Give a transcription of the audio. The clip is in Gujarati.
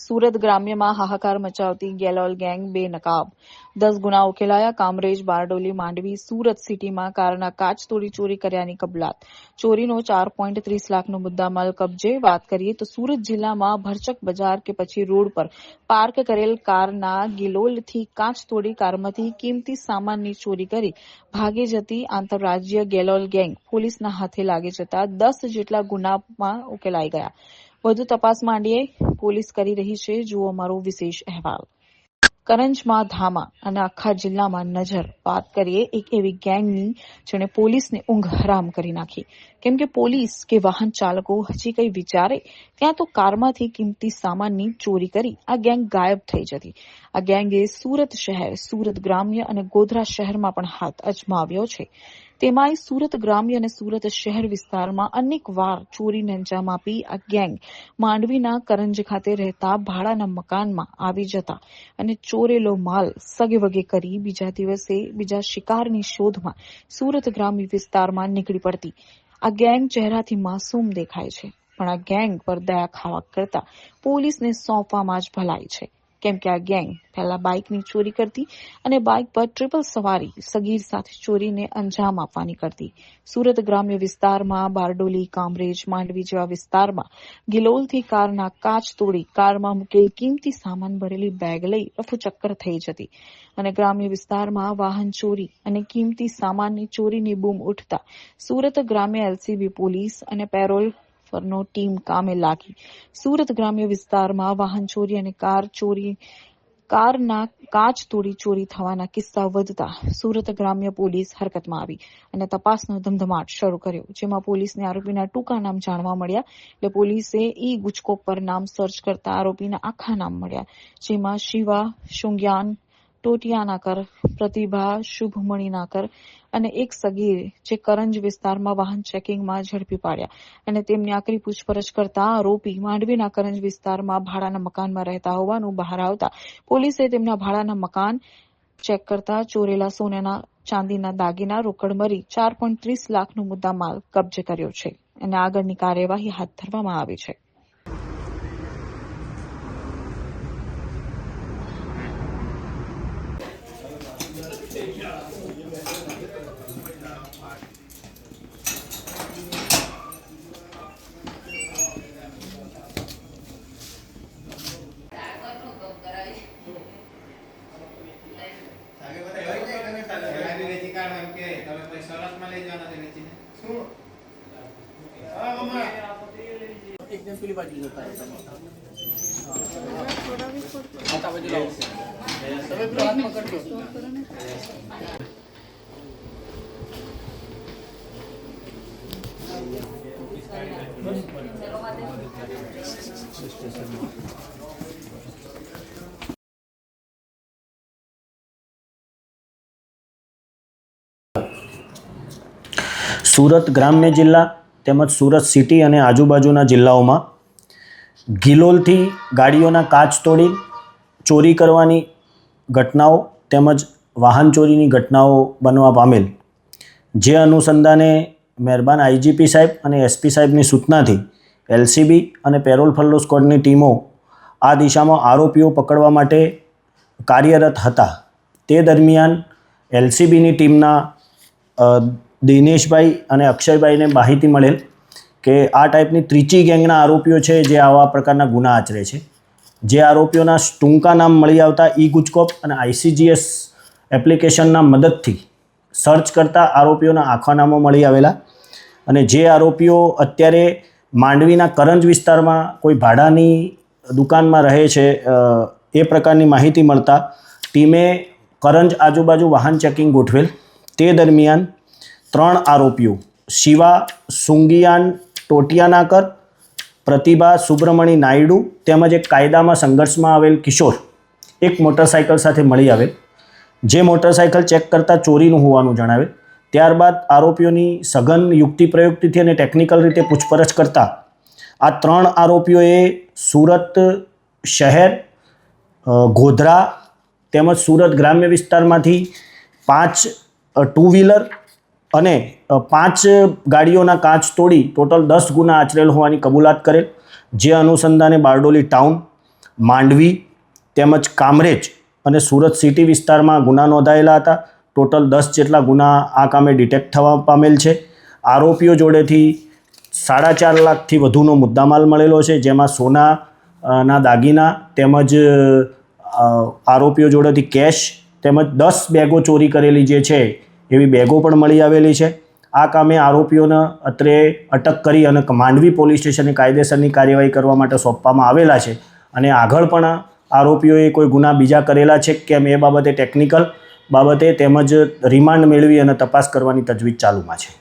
સુરત ગ્રામ્યમાં હાહાકાર મચાવતી ગેલોલ ગેંગ બે દસ ગુના ઉકેલાયા કામરેજ, બારડોલી, માંડવી, સુરત સિટીમાં કારના કાચ તોડી ચોરી કર્યાની કબલાત. ચોરીનો ચાર પોઈન્ટ ત્રીસ લાખનો મુદ્દામાલ કબજે. વાત કરીએ તો સુરત જિલ્લામાં ભરચક બજાર કે પછી રોડ પર પાર્ક કરેલ કારના ગિલોલથી કાચ તોડી કારમાંથી કિંમતી સામાનની ચોરી કરી ભાગી જતી આંતરરાજ્ય ગેલોલ ગેંગ પોલીસના હાથે લાગી જતા દસ જેટલા ગુનામાં ઉકેલાઈ ગયા. વધુ તપાસ માંડીએ પોલીસ કરી રહી છે. જુઓ અમારો વિશેષ અહેવાલ. કરંજમાં ધામા અને આખા જિલ્લામાં નજર વાત કરીએ એક એવી ગેંગની જેણે પોલીસને ઊંઘ હરામ કરી નાખી. કેમ કે પોલીસ કે વાહન ચાલકો હજી કંઈ વિચારે, ત્યાં તો કારમાંથી કિંમતી સામાનની ચોરી કરી આ ગેંગ ગાયબ થઈ જતી. આ ગેંગે સુરત શહેર, સુરત ગ્રામ્ય અને ગોધરા શહેરમાં પણ હાથ અજમાવ્યો છે. તેમાંય સુરત ગ્રામ્ય અને સુરત શહેર વિસ્તારમાં અનેક વાર ચોરીને અંજામ આપી આ ગેંગ માંડવીના કરંજ ખાતે રહેતા ભાડાના મકાનમાં આવી જતા અને ચોરેલો માલ સગેવગે કરી બીજા દિવસે બીજા શિકારની શોધમાં સુરત ગ્રામ્ય વિસ્તારમાં નીકળી પડતી. આ ગેંગ ચહેરાથી માસૂમ દેખાય છે, પણ આ ગેંગ પર દયા ખાવા કરતા પોલીસને સોંપવામાં જ ભલાઈ છે. કેમ કે આ ગેંગ પહેલા બાઇકની ચોરી કરતી અને બાઇક પર ટ્રિપલ સવારી સગીર સાથે ચોરીને અંજામ આપવાની કરતી. સુરત ગ્રામ્ય વિસ્તારમાં બારડોલી, કામરેજ, માંડવી જેવા વિસ્તારમાં ગિલોલથી કારના કાચ તોડી કારમાં મૂકેલ કિંમતી સામાન ભરેલી બેગ લઈ રફુચક્કર થઈ જતી અને ગ્રામ્ય વિસ્તારમાં વાહન ચોરી અને કિંમતી સામાનની ચોરીની બૂમ ઉઠતા સુરત ગ્રામ્ય એલસીબી પોલીસ અને પેરોલ ફરનો ટીમ કામે લાગી. સુરત ગ્રામ્ય વિસ્તારમાં વાહન ચોરી અને કાર ચોરી, કારના કાચ તોડી ચોરી થવાના કિસ્સા વધતા સુરત ગ્રામ્ય પોલીસ હરકતમાં આવી અને તપાસનો ધમધમાટ શરૂ કર્યો, જેમાં પોલીસને આરોપીના ટૂંકા નામ જાણવા મળ્યા, એટલે પોલીસે ઈ ગુચકો પર નામ સર્ચ કરતા આરોપીના આખા નામ મળ્યા, જેમાં શિવા, શુંગ્યાન ટોટિયાનાકર પ્રતિભા શુભમણીનાકર અને એક સગીર જે કરંજ વિસ્તારમાં વાહન ચેકિંગમાં ઝડપી પાડ્યા. અને તેમની આકરી પૂછપરછ કરતા આરોપી માંડવીના કરંજ વિસ્તારમાં ભાડાના મકાનમાં રહેતા હોવાનું બહાર આવતા પોલીસે તેમના ભાડાના મકાન ચેક કરતા ચોરેલા સોનાના ચાંદીના દાગીના રોકડ મરી ચાર પોઈન્ટ ત્રીસ લાખનો મુદ્દામાલ કબજે કર્યો છે. અને આગળની કાર્યવાહી હાથ ધરવામાં આવી છે. તમે પછી લઈ જવાના છે વેચીને. હા મમ્મા એકદમ પેલી બાજુ જતા માતા બાજુ લાવો તમે. પેલો હાથ પકડજો સુરત ગ્રામ્ય જિલ્લા તેમજ સુરત સિટી અને આજુબાજુના જિલ્લાઓમાં ગિલોલથી ગાડીઓના કાચ તોડી ચોરી કરવાની ઘટનાઓ તેમજ વાહન ચોરીની ઘટનાઓ બનવા પામેલ. જે અનુસંધાને મહેરબાન આઈજીપી સાહેબ અને એસપી સાહેબની સૂચનાથી એલસીબી અને પેરોલ ફલ્લો સ્કોડની ટીમો આ દિશામાં આરોપીઓ પકડવા માટે કાર્યરત હતા. તે દરમિયાન એલસીબીની ટીમના દિનેશભાઈ અને અક્ષયભાઈને માહિતી મળેલ કે આ ટાઈપની ત્રીચી ગેંગના આરોપીઓ છે જે આવા પ્રકારના ગુના આચરે છે. જે આરોપીઓના ટૂંકા નામ મળી આવતા ઈ ગુજકોપ અને આઈસીજીએસ એપ્લિકેશનના મદદથી સર્ચ કરતા આરોપીઓના આખા નામો મળી આવેલા અને જે આરોપીઓ અત્યારે માંડવીના કરંજ વિસ્તારમાં કોઈ ભાડાની દુકાનમાં રહે છે એ પ્રકારની માહિતી મળતા ટીમે કરંજ આજુબાજુ વાહન ચેકિંગ ગોઠવેલ. તે દરમિયાન ત્રણ આરોપીઓ. શિવા સુંગિયાન ટોટિયાનાકર, પ્રતિભા સુબ્રમણી નાયડુ તેમજ એક કાયદામાં સંઘર્ષમાં આવેલ કિશોર એક મોટરસાયકલ સાથે મળી આવેલ. જે મોટરસાયકલ ચેક કરતાં ચોરીનું હોવાનું જણાવે ત્યારબાદ આરોપીઓની સઘન યુક્તિ પ્રયુક્તિથી અને ટેકનિકલ રીતે પૂછપરછ કરતા આ ત્રણ આરોપીઓએ સુરત શહેર ગોધરા તેમજ સુરત ગ્રામ્ય વિસ્તારમાંથી પાંચ ટુ વ્હીલર અને પાંચ ગાડીઓના કાચ તોડી ટોટલ દસ ગુના આચરેલ હોવાની કબૂલાત કરેલ. જે અનુસંધાને બારડોલી ટાઉન, માંડવી, તેમજ કામરેજ અને સુરત સિટી વિસ્તારમાં ગુના નોંધાયેલા હતા. ટોટલ દસ જેટલા ગુના આ કામે ડિટેક્ટ થવા પામેલ છે. આરોપીઓ જોડેથી સાડા ચાર લાખથી વધુનો મુદ્દામાલ મળેલો છે, જેમાં સોના ના દાગીના તેમજ આરોપીઓ જોડેથી કેશ તેમજ દસ બેગો ચોરી કરેલી જે છે એવી બેગો પણ મળી આવેલી છે. આ કામે આરોપીઓને અત્રે અટક કરી અને માંડવી પોલીસ સ્ટેશને કાયદેસરની કાર્યવાહી કરવા માટે સોંપવામાં આવેલા છે. અને આગળ પણ આરોપીઓએ કોઈ ગુના બીજા કરેલા છે કે કેમ એ બાબતે ટેકનિકલ બાબતે તેમજ રિમાન્ડ મેળવી અને તપાસ કરવાની તજવીજ ચાલુમાં છે.